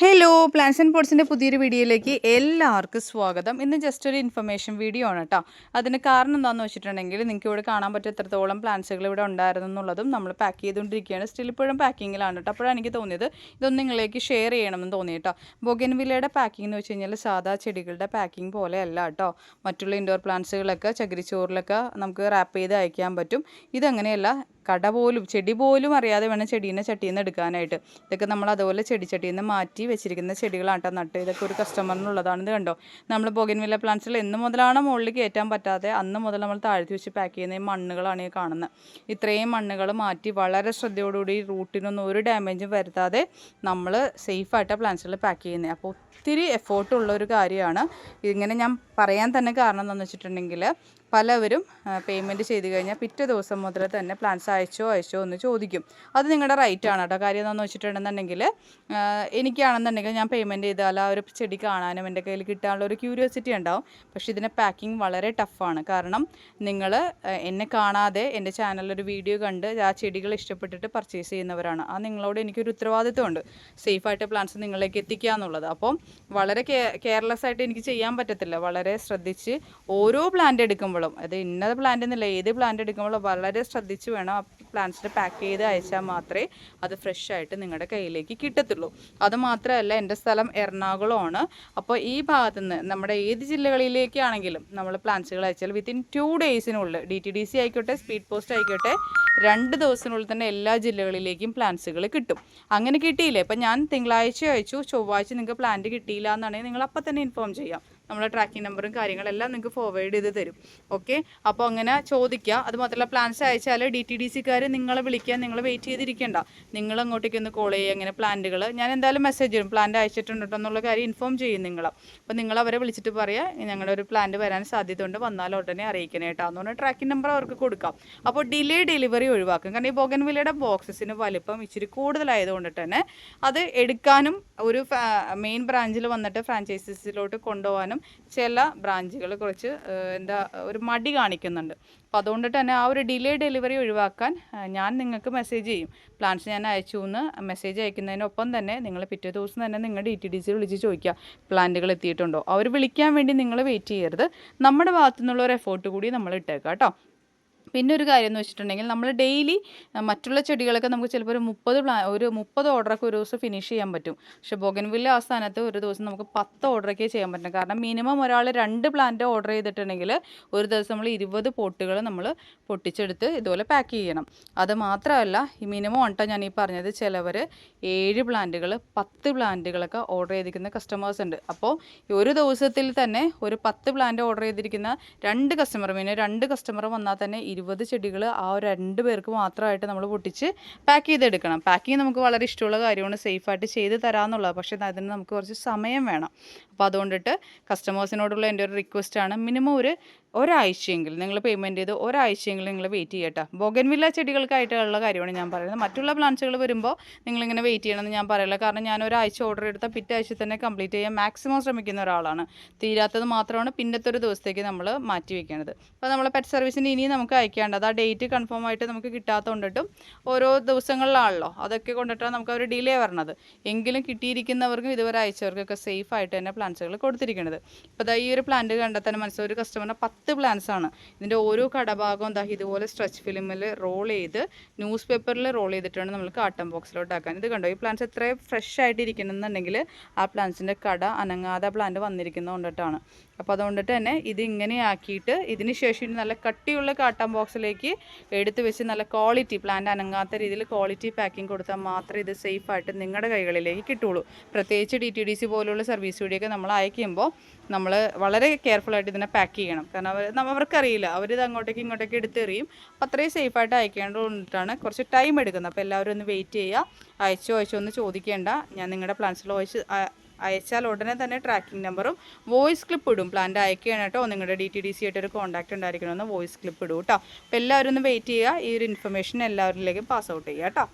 Hello plans and പോട്ട്സിന്റെ പുതിയൊരു വീഡിയോയിലേക്ക് എല്ലാവർക്കും സ്വാഗതം. ഇന്ന് ജസ്റ്റ് ഒരു ഇൻഫർമേഷൻ വീഡിയോ ആണ് കേട്ടോ അതിന് കാരണം എന്താണെന്ന് വെച്ചിട്ടുണ്ടെങ്കിൽ നിങ്ങൾക്ക് ഇവിടെ കാണാൻ പറ്റും എത്രത്തോളം പ്ലാൻസുകൾ ഇവിടെ ഉണ്ടായിരുന്നു എന്നുള്ളതും നമ്മൾ പാക്ക് ചെയ്തുകൊണ്ടിരിക്കുകയാണ്. സ്റ്റിൽ ഇപ്പോഴും പാക്കിങ്ങിലാണ് കേട്ടോ അപ്പോഴാണ് എനിക്ക് തോന്നിയത് ഇതൊന്നും നിങ്ങളിലേക്ക് ഷെയർ ചെയ്യണമെന്ന് തോന്നി കേട്ടോ ബൊഗൻവില്ലയുടെ പാക്കിംഗ് എന്ന് വെച്ച് കഴിഞ്ഞാൽ സാധാ ചെടികളുടെ പാക്കിംഗ് പോലെയല്ല കേട്ടോ മറ്റുള്ള ഇൻഡോർ പ്ലാന്റ്സുകളൊക്കെ ചകിരിച്ചോറിലൊക്കെ നമുക്ക് റാപ്പ് ചെയ്ത് അയക്കാൻ പറ്റും. ഇതങ്ങനെയല്ല കട പോലും ചെടി പോലും അറിയാതെ വേണം ചെടീനെ ചട്ടിയിൽ നിന്ന് എടുക്കാനായിട്ട്. ഇതൊക്കെ നമ്മൾ അതുപോലെ ചെടി ചട്ടിയിൽ നിന്ന് മാറ്റി വെച്ചിരിക്കുന്ന ചെടികളാണ് കേട്ടോ നട്ട്. ഇതൊക്കെ ഒരു കസ്റ്റമറിനുള്ളതാണ് ഇത് കണ്ടോ? നമ്മൾ ബോഗിൻവില്ല പ്ലാന്റ്സിൽ എന്ന് മുതലാണ് മുകളിൽ കയറ്റാൻ പറ്റാതെ അന്ന് മുതൽ നമ്മൾ താഴ്ത്തി വെച്ച് പാക്ക് ചെയ്യുന്ന ഈ മണ്ണുകളാണ് ഈ കാണുന്നത് ഇത്രയും മണ്ണുകൾ മാറ്റി വളരെ ശ്രദ്ധയോടുകൂടി റൂട്ടിനൊന്നും ഒരു ഡാമേജും വരുത്താതെ നമ്മൾ സേഫായിട്ട് പ്ലാന്റ്സുകൾ പാക്ക് ചെയ്യുന്നത് അപ്പോൾ ഒത്തിരി എഫേർട്ടുള്ള ഒരു കാര്യമാണ്. ഇങ്ങനെ ഞാൻ പറയാൻ തന്നെ കാരണം എന്താണെന്ന് വെച്ചിട്ടുണ്ടെങ്കിൽ പലവരും പേയ്മെന്റ് ചെയ്ത് കഴിഞ്ഞാൽ പിറ്റേ ദിവസം മുതൽ തന്നെ പ്ലാൻസ് അയച്ചോ അയച്ചോ എന്ന് ചോദിക്കും. അത് നിങ്ങളുടെ റൈറ്റ് ആണ് കേട്ടോ കാര്യം എന്താണെന്ന് വെച്ചിട്ടുണ്ടെന്നുണ്ടെങ്കിൽ എനിക്കാണെന്നുണ്ടെങ്കിൽ ഞാൻ പേയ്മെന്റ് ചെയ്താൽ ആ ഒരു ചെടി കാണാനും എന്റെ കയ്യിൽ കിട്ടാനുള്ള ഒരു ക്യൂരിയോസിറ്റി ഉണ്ടാവും. പക്ഷേ ഇതിന്റെ പാക്കിംഗ് വളരെ ടഫാണ് കാരണം നിങ്ങൾ എന്നെ കാണാതെ എന്റെ ചാനലിലൊരു വീഡിയോ കണ്ട് ആ ചെടികൾ ഇഷ്ടപ്പെട്ടിട്ട് പർച്ചേസ് ചെയ്യുന്നവരാണ്. ആ നിങ്ങളോട് എനിക്കൊരു ഉത്തരവാദിത്വമുണ്ട്. സേഫായിട്ട് പ്ലാൻസ് നിങ്ങളിലേക്ക് എത്തിക്കുക എന്നുള്ളത്. അപ്പം വളരെ കെയർലെസ് ആയിട്ട് എനിക്ക് ചെയ്യാൻ പറ്റത്തില്ല. വളരെ ശ്രദ്ധിച്ച് ഓരോ പ്ലാന്റ് എടുക്കുമ്പോഴും. അത് ഇന്നത് പ്ലാന്റ് എന്നില്ല ഏത് പ്ലാന്റ് എടുക്കുമ്പോഴും വളരെ ശ്രദ്ധിച്ച് വേണം ആ പ്ലാന്റ്സിൽ പാക്ക് ചെയ്ത് അയച്ചാൽ മാത്രമേ അത് ഫ്രഷ് ആയിട്ട് നിങ്ങളുടെ കയ്യിലേക്ക് കിട്ടത്തുള്ളൂ. അത് മാത്രമല്ല എന്റെ സ്ഥലം എറണാകുളമാണ്. അപ്പോൾ ഈ ഭാഗത്ത് നിന്ന് നമ്മുടെ ഏത് ജില്ലകളിലേക്കാണെങ്കിലും നമ്മൾ പ്ലാന്റ്സുകൾ അയച്ചാൽ വിത്തിൻ ടു ഡേയ്സിനുള്ളിൽ ഡി ടി ഡി സി ആയിക്കോട്ടെ സ്പീഡ് പോസ്റ്റ് ആയിക്കോട്ടെ രണ്ട് ദിവസത്തിനുള്ളിൽ തന്നെ എല്ലാ ജില്ലകളിലേക്കും പ്ലാന്റ്സുകൾ കിട്ടും. അങ്ങനെ കിട്ടിയില്ലേ? ഇപ്പം ഞാൻ തിങ്കളാഴ്ച അയച്ചു ചൊവ്വാഴ്ച നിങ്ങൾക്ക് പ്ലാന്റ് കിട്ടിയില്ല എന്നാണെങ്കിൽ നിങ്ങൾ അപ്പം തന്നെ ഇൻഫോം ചെയ്യാം. നമ്മളെ ട്രാക്കിംഗ് നമ്പറും കാര്യങ്ങളെല്ലാം നിങ്ങൾക്ക് ഫോർവേഡ് ചെയ്ത് തരും. ഓക്കെ അപ്പോൾ അങ്ങനെ ചോദിക്കുക അത് മാത്രമല്ല പ്ലാൻസ് അയച്ചാൽ ഡി ടി ഡി സിക്കാർ നിങ്ങളെ വിളിക്കാൻ നിങ്ങൾ വെയിറ്റ് ചെയ്തിരിക്കേണ്ട. നിങ്ങൾ അങ്ങോട്ടേക്ക് ഒന്ന് കോൾ ചെയ്യുക അങ്ങനെ പ്ലാന്റുകൾ ഞാൻ എന്തായാലും മെസ്സേജ് ചെയ്യും പ്ലാന്റ് അയച്ചിട്ടുണ്ടോ എന്നുള്ള കാര്യം ഇൻഫോം ചെയ്യും നിങ്ങൾ അപ്പോൾ നിങ്ങൾ അവരെ വിളിച്ചിട്ട് പറയുക ഞങ്ങളുടെ ഒരു പ്ലാന്റ് വരാൻ സാധ്യത ഉണ്ട് വന്നാൽ ഉടനെ അറിയിക്കണേ കേട്ടോ അതുകൊണ്ട് ട്രാക്കിംഗ് നമ്പർ അവർക്ക് കൊടുക്കാം. അപ്പോൾ ഡിലേ ഡെലിവറി ഒഴിവാക്കും. കാരണം ഈ ബോഗൻവില്ലയുടെ ബോക്സസിന് വലിപ്പം ഇച്ചിരി കൂടുതലായതുകൊണ്ട് തന്നെ അത് എടുക്കാനും ഒരു മെയിൻ ബ്രാഞ്ചിൽ വന്നിട്ട് ഫ്രാഞ്ചൈസിലോട്ട് കൊണ്ടുപോകാനും ചില ബ്രാഞ്ചുകൾ കുറച്ച് എന്താ ഒരു മടി കാണിക്കുന്നുണ്ട്. അപ്പോൾ അതുകൊണ്ട് തന്നെ ആ ഒരു ഡിലേ ഡെലിവറി ഒഴിവാക്കാൻ ഞാൻ നിങ്ങൾക്ക് മെസ്സേജ് ചെയ്യും. പ്ലാൻസ് ഞാൻ അയച്ചു എന്ന് മെസ്സേജ് അയക്കുന്നതിനൊപ്പം തന്നെ നിങ്ങൾ പിറ്റേ ദിവസം തന്നെ നിങ്ങൾ ഡി ടി ഡി സി വിളിച്ച് ചോദിക്കുക പ്ലാന്റുകൾ എത്തിയിട്ടുണ്ടോ? അവർ വിളിക്കാൻ വേണ്ടി നിങ്ങൾ വെയിറ്റ് ചെയ്യരുത്. നമ്മുടെ ഭാഗത്തു നിന്നുള്ള ഒരു എഫേർട്ട് കൂടി നമ്മൾ ഇട്ടേക്കാം കേട്ടോ. പിന്നെ ഒരു കാര്യം എന്ന് വെച്ചിട്ടുണ്ടെങ്കിൽ നമ്മൾ ഡെയിലി മറ്റുള്ള ചെടികളൊക്കെ നമുക്ക് ചിലപ്പോൾ ഒരു മുപ്പത് പ്ലാ ഒരു മുപ്പത് ഓർഡറൊക്കെ ഒരു ദിവസം ഫിനിഷ് ചെയ്യാൻ പറ്റും. പക്ഷെ ബൊഗൻവില്ല ആ സ്ഥാനത്ത് ഒരു ദിവസം നമുക്ക് പത്ത് ഓർഡറൊക്കെ ചെയ്യാൻ പറ്റും. കാരണം മിനിമം ഒരാൾ രണ്ട് പ്ലാന്റ് ഓർഡർ ചെയ്തിട്ടുണ്ടെങ്കിൽ ഒരു ദിവസം നമ്മൾ ഇരുപത് പോട്ടുകൾ നമ്മൾ പൊട്ടിച്ചെടുത്ത് ഇതുപോലെ പാക്ക് ചെയ്യണം. അത് മാത്രമല്ല ഈ മിനിമം ഉണ്ടോ ഞാൻ ഈ പറഞ്ഞത് ചിലവർ ഏഴ് പ്ലാന്റുകൾ പത്ത് പ്ലാന്റുകളൊക്കെ ഓർഡർ ചെയ്തിരിക്കുന്ന കസ്റ്റമേഴ്സ് ഉണ്ട്. അപ്പോൾ ഒരു ദിവസത്തിൽ തന്നെ ഒരു പത്ത് പ്ലാന്റ് ഓർഡർ ചെയ്തിരിക്കുന്ന രണ്ട് കസ്റ്റമർ മിനിമം രണ്ട് കസ്റ്റമർ വന്നാൽ തന്നെ ഇരുപത് ചെടികൾ ആ ഒരു രണ്ട് പേർക്ക് മാത്രമായിട്ട് നമ്മൾ പൊട്ടിച്ച് പാക്ക് ചെയ്തെടുക്കണം. പാക്കിങ് നമുക്ക് വളരെ ഇഷ്ടമുള്ള കാര്യമാണ് സേഫായിട്ട് ചെയ്ത് തരാമെന്നുള്ളത് പക്ഷേ അതിന് നമുക്ക് കുറച്ച് സമയം വേണം. അപ്പോൾ അതുകൊണ്ടിട്ട് കസ്റ്റമേഴ്സിനോടുള്ള എന്റെ ഒരു റിക്വസ്റ്റാണ് മിനിമം ഒരു ഒരാഴ്ചയെങ്കിലും നിങ്ങൾ പേയ്മെന്റ് ചെയ്ത് ഒരാഴ്ചയെങ്കിലും നിങ്ങൾ വെയിറ്റ് ചെയ്യട്ടെ. ബോഗൻവില്ല ചെടികൾക്കായിട്ടുള്ള കാര്യമാണ് ഞാൻ പറയുന്നത്. മറ്റുള്ള പ്ലാന്റ്സുകൾ വരുമ്പോൾ നിങ്ങളിങ്ങനെ വെയിറ്റ് ചെയ്യണമെന്ന് ഞാൻ പറയില്ല. കാരണം ഞാൻ ഒരാഴ്ച ഓർഡർ എടുത്ത പിറ്റേ ആഴ്ച തന്നെ കംപ്ലീറ്റ് ചെയ്യാൻ മാക്സിമം ശ്രമിക്കുന്ന ഒരാളാണ്. തീരാത്തത് മാത്രമാണ് പിന്നത്തെ ഒരു ദിവസത്തേക്ക് നമ്മൾ മാറ്റി വെക്കേണ്ടത് അപ്പോൾ നമ്മളെ പെറ്റ് സർവീസിന് ഇനി നമുക്ക് അയക്കേണ്ടത് ആ ഡേറ്റ് കൺഫേം ആയിട്ട് നമുക്ക് കിട്ടാത്തതുകൊണ്ടിട്ടും ഓരോ ദിവസങ്ങളിലാണല്ലോ അതൊക്കെ കൊണ്ടിട്ടാണ് നമുക്ക് അവർ ഡിലേ വരണത്. എങ്കിലും കിട്ടിയിരിക്കുന്നവർക്കും ഇതുവരെ അയച്ചവർക്കൊക്കെ സേഫ് ആയിട്ട് തന്നെ പ്ലാന്റ്സുകൾ കൊടുത്തിരിക്കുന്നത് ഇപ്പോൾ ഈ ഒരു പ്ലാന്റ് കണ്ടെത്താൻ ഒരു കസ്റ്റമറിന് പത്ത് പ്ലാന്റ്സ് ആണ്. ഇതിന്റെ ഓരോ കടഭാഗവും ദാ ഇതുപോലെ സ്ട്രെച്ച് ഫിലിമിൽ റോൾ ചെയ്ത് ന്യൂസ് പേപ്പറിൽ റോൾ ചെയ്തിട്ടാണ് നമ്മൾ ബോക്സിലോട്ട് ആക്കാൻ. ഇത് കണ്ടോ? ഈ പ്ലാന്റ്സ് എത്ര ഫ്രഷ് ആയിട്ട് ഇരിക്കണമെന്നുണ്ടെങ്കിൽ ആ പ്ലാന്റ്സിന്റെ കട അനങ്ങാതെ പ്ലാന്റ് വന്നിരിക്കുന്നത് കൊണ്ടിട്ടാണ് അപ്പോൾ അതുകൊണ്ടിട്ട് തന്നെ ഇത് ഇങ്ങനെ ആക്കിയിട്ട് ഇതിന് ശേഷം നല്ല കട്ടിയുള്ള കാട്ടൺ ബോക്സിലേക്ക് എടുത്തു വെച്ച് നല്ല ക്വാളിറ്റി പ്ലാന്റ് അനങ്ങാത്ത രീതിയിൽ ക്വാളിറ്റി പാക്കിംഗ് കൊടുത്താൽ മാത്രമേ ഇത് സേഫായിട്ട് നിങ്ങളുടെ കൈകളിലേക്ക് കിട്ടുള്ളൂ പ്രത്യേകിച്ച് ഡി ടി ഡി സി പോലുള്ള സർവീസ് വഴിയൊക്കെ നമ്മൾ അയക്കുമ്പോൾ നമ്മൾ വളരെ കെയർഫുള്ളായിട്ട് ഇതിനെ പാക്ക് ചെയ്യണം. കാരണം അവർ അവർക്കറിയില്ല. അവരിത് അങ്ങോട്ടേക്ക് ഇങ്ങോട്ടേക്ക് എടുത്തെറിയും. അപ്പോൾ അത്രയും സേഫായിട്ട് അയക്കേണ്ടതുകൊണ്ടിട്ടാണ് കുറച്ച് ടൈം എടുക്കുന്നത്. അപ്പോൾ എല്ലാവരും ഒന്ന് വെയിറ്റ് ചെയ്യുക. അയച്ചോ അയച്ചോ ഒന്ന് ചോദിക്കേണ്ട. ഞാൻ നിങ്ങളുടെ പ്ലാൻസിൽ അയച്ച് അയച്ചാൽ ഉടനെ തന്നെ ട്രാക്കിംഗ് നമ്പറും വോയിസ് ക്ലിപ്പ് ഇടും. പ്ലാന്റ് അയക്കുകയാണ് കേട്ടോ. നിങ്ങളുടെ ഡി ടി ഡി സി ആയിട്ട് ഒരു കോൺടാക്ട് ഉണ്ടായിരിക്കണമെന്ന് വോയിസ് ക്ലിപ്പ് ഇടും കേട്ടോ അപ്പോൾ എല്ലാവരും ഒന്ന് വെയിറ്റ് ചെയ്യുക. ഈ ഒരു ഇൻഫർമേഷൻ എല്ലാവരിലേക്കും പാസ് ഔട്ട് ചെയ്യുക കേട്ടോ